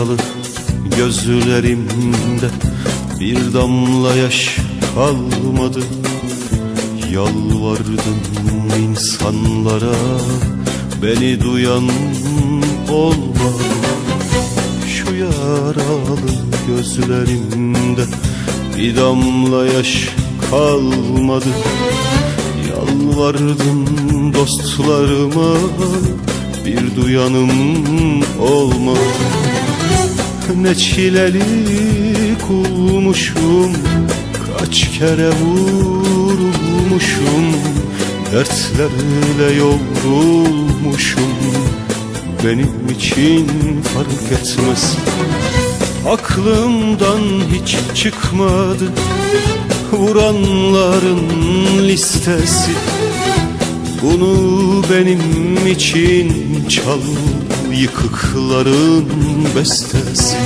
yaralı gözlerimde bir damla yaş kalmadı. Yalvardım insanlara beni duyan olmadı. Şu yaralı gözlerimde bir damla yaş kalmadı. Yalvardım dostlarıma bir duyanım olmadı Ne çileli kulmuşum Kaç kere vurulmuşum Dertlerle yoğrulmuşum. Benim için fark etmez Aklımdan hiç çıkmadı. Vuranların listesi Bunu benim için çal Yıkıkların bestesi.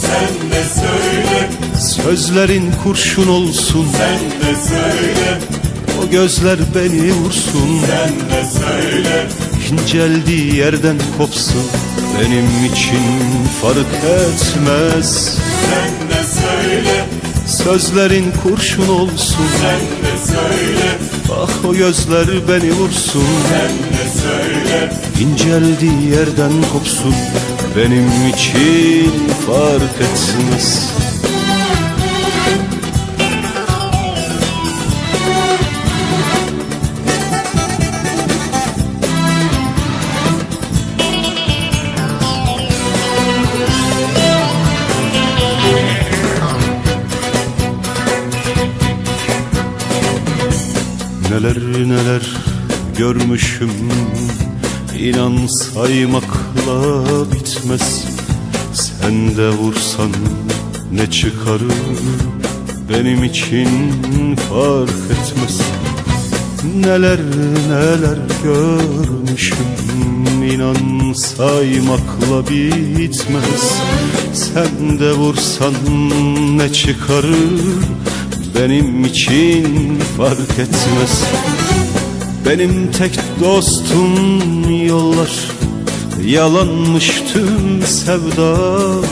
Sen de söyle, Sözlerin kurşun olsun. Sen de söyle, O gözler beni vursun. Sen de söyle. İnceldiği yerden kopsun. Benim için fark etmez. Sen de Sözlerin kurşun olsun. Sen de söyle, Ah o gözler beni vursun. Sen de söyle. İnceldiği yerden kopsun. Benim için fark etmez Neler neler görmüşüm. İnan saymakla bitmez. Sen de vursan ne çıkarır Benim için fark etmez. Neler neler görmüşüm. İnan saymakla bitmez. Sen de vursan ne çıkarır Benim için fark etmez. Benim tek dostum yollar Yalanmış tüm sevdalar.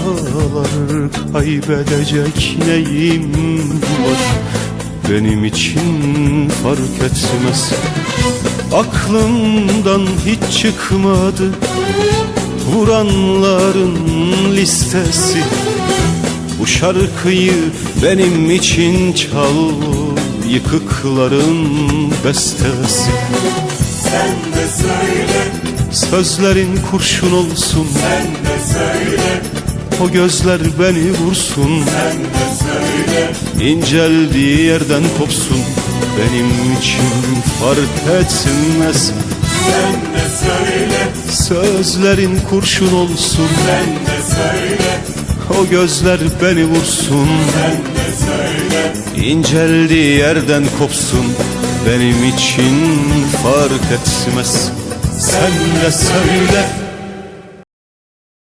Kaybedecek neyim var? Benim için fark etmez. Aklımdan hiç çıkmadı Vuranların listesi Bu şarkıyı benim için çal Yıkıkların bestesi. Sen de söyle, Sözlerin kurşun olsun. Sen de söyle, O gözler beni vursun. Sen de söyle. İnceldiği yerden kopsun. Benim için fark etmez. Sen de söyle, Sözlerin kurşun olsun. Sen de söyle, O gözler beni vursun. Sen de söyle. İnceldiği yerden kopsun. Benim için fark etmez. Sen de söyle